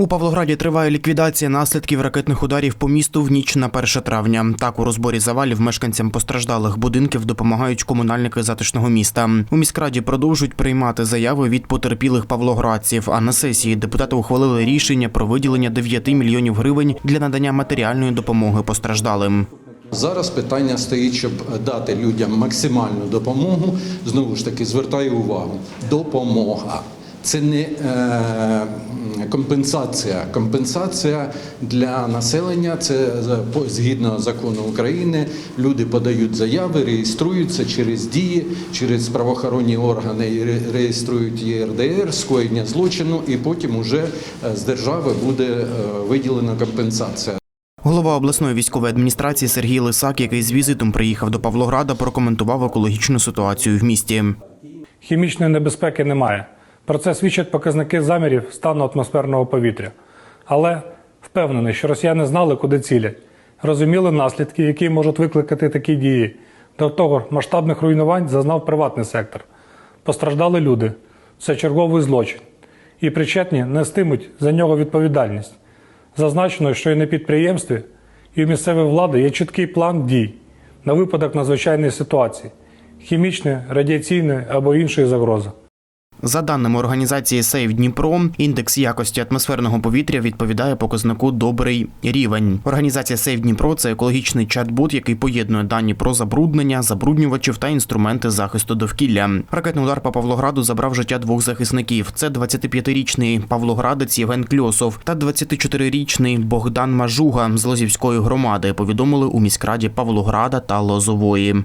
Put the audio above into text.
У Павлограді триває ліквідація наслідків ракетних ударів по місту в ніч на 1 травня. Так у розборі завалів мешканцям постраждалих будинків допомагають комунальники затишного міста. У міськраді продовжують приймати заяви від потерпілих павлоградців. А на сесії депутати ухвалили рішення про виділення 9 мільйонів гривень для надання матеріальної допомоги постраждалим. Зараз питання стоїть, щоб дати людям максимальну допомогу. Знову ж таки, звертаю увагу: допомога. Це не е, компенсація. Компенсація для населення це згідно закону України. Люди подають заяви, реєструються через дії, через правоохоронні органи реєструють ЄРДР, скоєння злочину, і потім уже е, з держави буде е, виділена компенсація. Голова обласної військової адміністрації Сергій Лисак, який з візитом приїхав до Павлограда, прокоментував екологічну ситуацію в місті. Хімічної небезпеки немає. Про це свідчать показники замірів стану атмосферного повітря. Але впевнений, що росіяни знали, куди цілять, розуміли наслідки, які можуть викликати такі дії. До того масштабних руйнувань зазнав приватний сектор. Постраждали люди. Це черговий злочин. І причетні нестимуть за нього відповідальність. Зазначено, що і на підприємстві, і у місцевої влади є чіткий план дій на випадок надзвичайної ситуації хімічної, радіаційної або іншої загрози. За даними організації Сейв Дніпро, індекс якості атмосферного повітря відповідає показнику добрий рівень. Організація Сейв Дніпро це екологічний чат-бот, який поєднує дані про забруднення, забруднювачів та інструменти захисту довкілля. Ракетний удар по Павлограду забрав життя двох захисників: це 25-річний павлоградець Євген Кльосов та 24-річний Богдан Мажуга з Лозівської громади. Повідомили у міськраді Павлограда та Лозової.